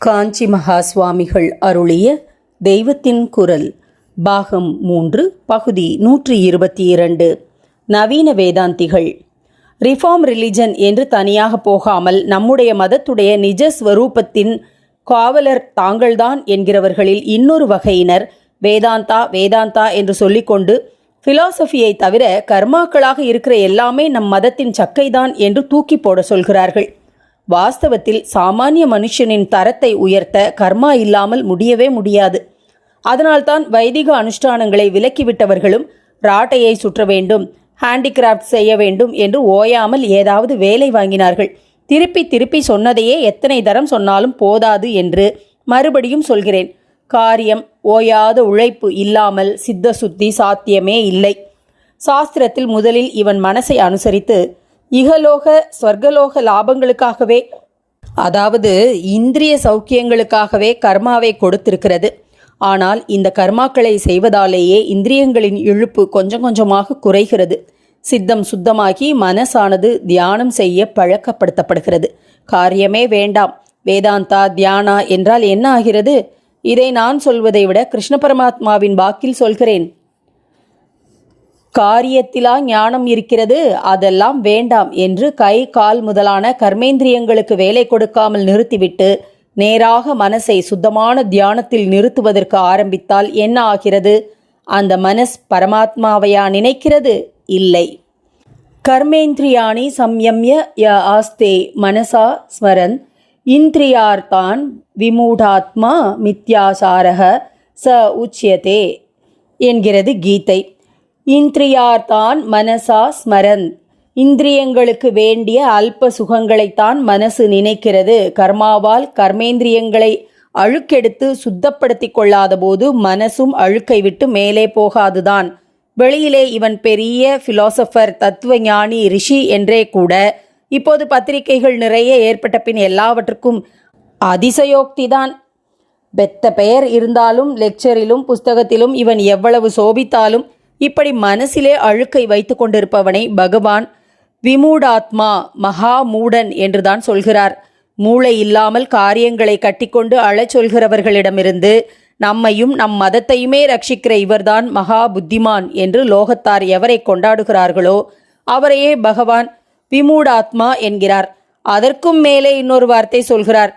காஞ்சி மகா சுவாமிகள் அருளிய தெய்வத்தின் குரல் பாகம் மூன்று பகுதி நூற்றி இருபத்தி இரண்டு. நவீன வேதாந்திகள். ரிஃபார்ம் ரிலிஜன் என்று தனியாக போகாமல் நம்முடைய மதத்துடைய நிஜ ஸ்வரூபத்தின் காவலர் தாங்கள்தான் என்கிறவர்களில் இன்னொரு வகையினர் வேதாந்தா வேதாந்தா என்று சொல்லிக்கொண்டு பிலாசபியை தவிர கர்மாக்களாக இருக்கிற எல்லாமே நம் மதத்தின் சக்கைதான் என்று தூக்கி போட சொல்கிறார்கள். வாஸ்தவத்தில் சாமானிய மனுஷனின் தரத்தை உயர்த்த கர்மா இல்லாமல் முடியவே முடியாது. அதனால்தான் வைதிக அனுஷ்டானங்களை விலக்கிவிட்டவர்களும் ராட்டையை சுற்ற வேண்டும் ஹேண்டிகிராஃப்ட் செய்ய வேண்டும் என்று ஓயாமல் ஏதாவது வேலை வாங்கினார்கள். திருப்பி திருப்பி சொன்னதையே எத்தனை தரம் சொன்னாலும் போதாது என்று மறுபடியும் சொல்கிறேன். காரியம் ஓயாத உழைப்பு இல்லாமல் சித்த சுத்தி சாத்தியமே இல்லை. சாஸ்திரத்தில் முதலில் இவன் மனசை அனுசரித்து இகலோக ஸ்வர்கலோக லாபங்களுக்காகவே அதாவது இந்திரிய சௌக்கியங்களுக்காகவே கர்மாவை கொடுத்திருக்கிறது. ஆனால் இந்த கர்மாக்களை செய்வதாலேயே இந்திரியங்களின் இழுப்பு கொஞ்சம் கொஞ்சமாக குறைகிறது. சித்தம் சுத்தமாகி மனசானது தியானம் செய்ய பழக்கப்படுத்தப்படுகிறது. காரியமே வேண்டாம். வேதாந்தா தியானா என்றால் என்ன ஆகிறது? இதை நான் சொல்வதை விட கிருஷ்ண பரமாத்மாவின் வாக்கில் சொல்கிறேன். காரியத்திலா ஞானம் இருக்கிறது அதெல்லாம் வேண்டாம் என்று கை கால் முதலான கர்மேந்திரியங்களுக்கு வேலை கொடுக்காமல் நிறுத்திவிட்டு நேராக மனசை சுத்தமான தியானத்தில் நிறுத்துவதற்கு ஆரம்பித்தால் என்ன ஆகிறது? அந்த மனஸ் பரமாத்மாவையா நினைக்கிறது? இல்லை. கர்மேந்திரியாணி சம்யம்ய ய ஆஸ்தே மனசா ஸ்மரன். இந்திரியார்த்தான் விமூடாத்மா மித்யாசாரக ச உச்சியதே என்கிறது கீதை. இந்திரியார்தான் மனசா ஸ்மரன். இந்திரியங்களுக்கு வேண்டிய அல்ப சுகங்களைத்தான் மனசு நினைக்கிறது. கர்மாவால் கர்மேந்திரியங்களை அழுக்கெடுத்து சுத்தப்படுத்தி கொள்ளாத போது மனசும் அழுக்கை விட்டு மேலே போகாதுதான். வெளியிலே இவன் பெரிய பிலாசபர் தத்துவ ஞானி ரிஷி என்றே கூட இப்போது பத்திரிகைகள் நிறைய ஏற்பட்ட பின் எல்லாவற்றுக்கும் அதிசயோக்திதான். பெத்த பெயர் இருந்தாலும் லெக்சரிலும் புஸ்தகத்திலும் இவன் எவ்வளவு சோபித்தாலும் இப்படி மனசிலே அழுக்கை வைத்து கொண்டிருப்பவனை பகவான் விமூடாத்மா மகா மூடன் என்றுதான் சொல்கிறார். மூளை இல்லாமல் காரியங்களை கட்டிக்கொண்டு அழச் சொல்கிறவர்களிடமிருந்து நம்மையும் நம் மதத்தையுமே ரட்சிக்கிற இவர்தான் மகா புத்திமான் என்று லோகத்தார் எவரை கொண்டாடுகிறார்களோ அவரையே பகவான் விமூடாத்மா என்கிறார். அதற்கும் மேலே இன்னொரு வார்த்தை சொல்கிறார்.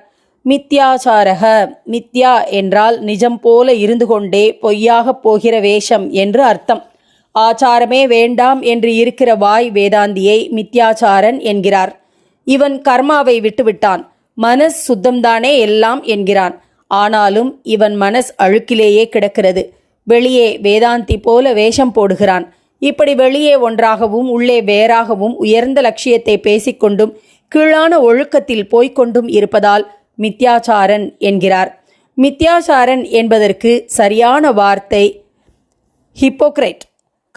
மித்யாசாரக மித்யா என்றால் நிஜம் போல இருந்து கொண்டே பொய்யாக போகிற வேஷம் என்று அர்த்தம். ஆச்சாரமே வேண்டாம் என்று இருக்கிற வாய் வேதாந்தியை மித்யாச்சாரன் என்கிறார். இவன் கர்மாவை விட்டுவிட்டான். மனஸ் சுத்தம்தானே எல்லாம் என்கிறான். ஆனாலும் இவன் மனஸ் அழுக்கிலேயே கிடக்கிறது. வெளியே வேதாந்தி போல வேஷம் போடுகிறான். இப்படி வெளியே ஒன்றாகவும் உள்ளே வேறாகவும் உயர்ந்த லட்சியத்தை பேசிக்கொண்டும் கீழான ஒழுக்கத்தில் போய்கொண்டும் இருப்பதால் மித்யாச்சாரன் என்கிறார். மித்யாச்சாரன் என்பதற்கு சரியான வார்த்தை ஹிப்போக்ரைட்.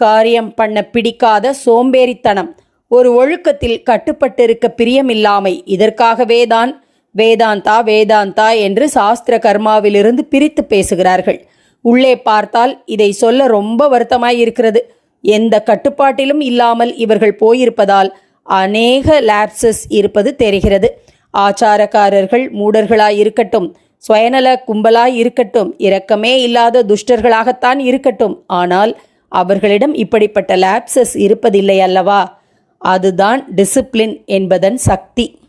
காரியம் பண்ண பிடிக்காத சோம்பேறித்தனம். ஒரு ஒழுக்கத்தில் கட்டுப்பட்டிருக்க பிரியமில்லாமை. இதற்காகவே தான் வேதாந்தா வேதாந்தா என்று சாஸ்திர கர்மாவிலிருந்து பிரித்து பேசுகிறார்கள். உள்ளே பார்த்தால் இதை சொல்ல ரொம்ப வருத்தமாய் இருக்கிறது. எந்த கட்டுப்பாட்டிலும் இல்லாமல் இவர்கள் போயிருப்பதால் அநேக லேப்சஸ் இருப்பது தெரிகிறது. ஆச்சாரக்காரர்கள் மூடர்களாய் இருக்கட்டும் சுயநல கும்பலாய் இருக்கட்டும் இரக்கமே இல்லாத துஷ்டர்களாகத்தான் இருக்கட்டும். ஆனால் அவர்களிடம் இப்படிப்பட்ட லேப்சஸ் இருப்பதில்லை அல்லவா? அதுதான் டிசிப்ளின் என்பதன் சக்தி.